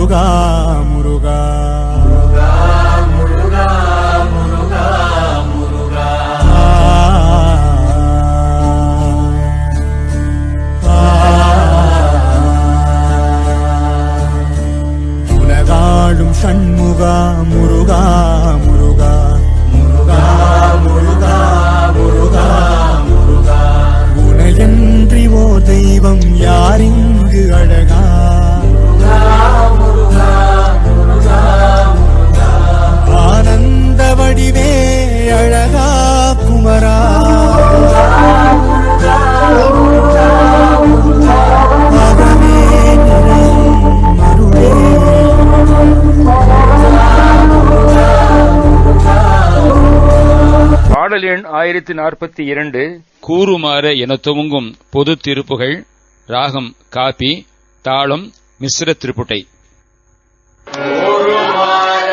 തൊഴുകാം பாடல் எண் ஆயிரத்தி நாற்பத்தி இரண்டு. கூறுமாற என துவங்கும் பொது திருப்புகள் ராகம் காபி தாளம் மிஸ்ர திருப்புட்டை. கூறுமாற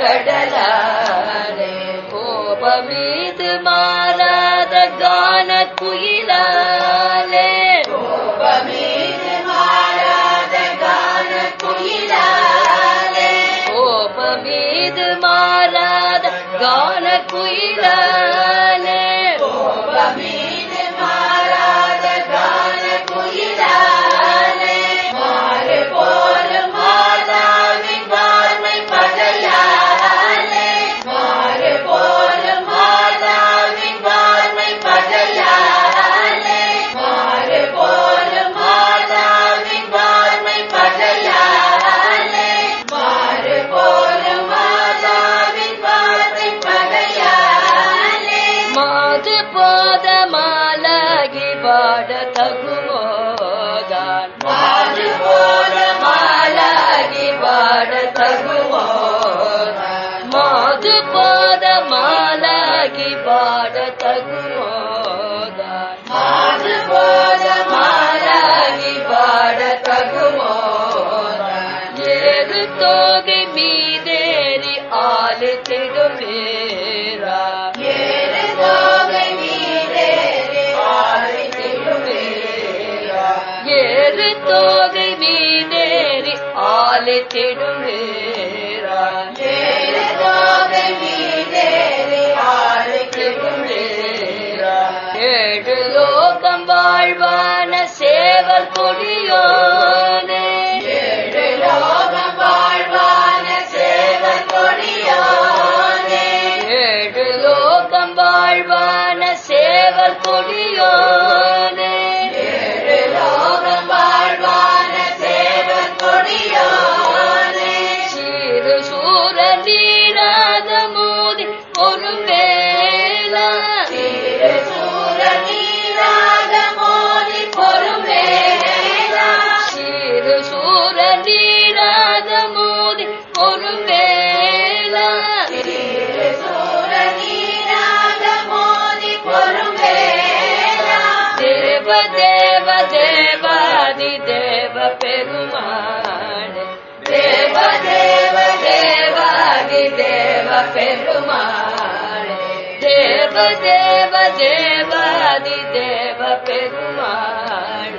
வார கடலான கோபமீது மாறாத கான குயிலாலே கோபமீது மாறாத கான குயிலாலே கோபமீது மாறாத கான குயிலாலே போத மாலாகி பாட தகுமோதான் மாது போத மாலாகி பாட தகுமோதான் மாது போத மாலாகி பாட தகுமோதான் மாது போத மாலாகி பாட தகுமோதான் ஏறு தோகை மீதேறி ஆளு திடுமேரா திடுமேரா ஏழு லோகம் வாழ்வான சேவல் கொடியோனே. ஏழு லோகம் வாழ்வான சேவல் கொடியோனே. ஏழு லோகம் வாழ்வான சேவல் கொடியோனே. பெருமாள் தேவ தேவ தேவாதி தேவ பெருமாள் தேவ தேவ தேவாதி தேவ பெருமாள்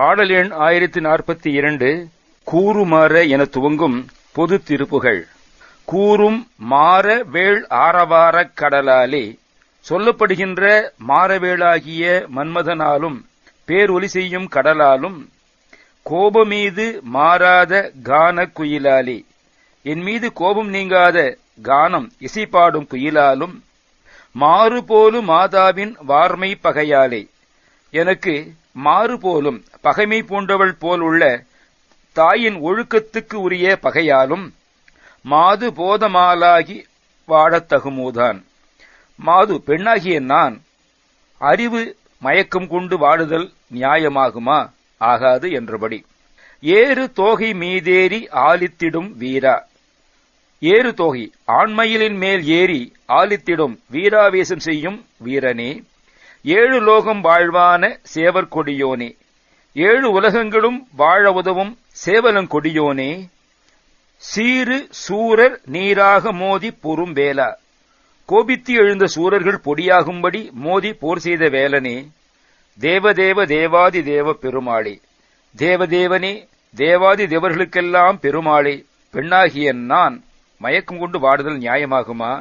பாடல் எண் ஆயிரத்தி நாற்பத்தி இரண்டு கூறுமாற என துவங்கும் பொது திருப்புகள். கூறும் மாற வேள் ஆரவாரக் கடலாலே சொல்லப்படுகின்ற மாறவேளாகிய மன்மதனாலும் பேரொலி செய்யும் கடலாலும் கோபமீது மாறாத கான குயிலாலே. என் மீது கோபம் நீங்காத கானம் இசைப்பாடும் குயிலாலும் மாறுபோலு மாதாவின் வார்மை பகையாலே. எனக்கு மாறு போலும் பகைமை போன்றவள் போல் உள்ள தாயின் ஒழுக்கத்துக்கு உரிய பகையாலும் மாது போதமாலாகி வாழத்தகுமோதான் மாது பெண்ணாகிய நான் அறிவு மயக்கம் கொண்டு வாழுதல் நியாயமாகுமா? ஆகாது என்றபடி. ஏறு தோகை மீதேறி ஆலித்திடும் வீரா. ஏறு தோகை ஆண்மயிலின் மேல் ஏறி ஆலித்திடும் வீராவேசம் செய்யும் வீரனே. ஏழு லோகம் வாழ்வான சேவர் கொடியோனே. ஏழு உலகங்களும் வாழ உதவும் சேவலங்கொடியோனே சீறு சூரர் நீராக மோதி பொறும் வேலா. கோபித்து எழுந்த சூரர்கள் பொடியாகும்படி மோதி போர் செய்த வேலனே. தேவதேவ தேவாதி தேவ பெருமாளே. தேவதேவனே தேவாதி தேவர்களுக்கெல்லாம் பெருமாளே. பெண்ணாகிய நான் மயக்கம் கொண்டு வாடுதல் நியாயமாகுமா?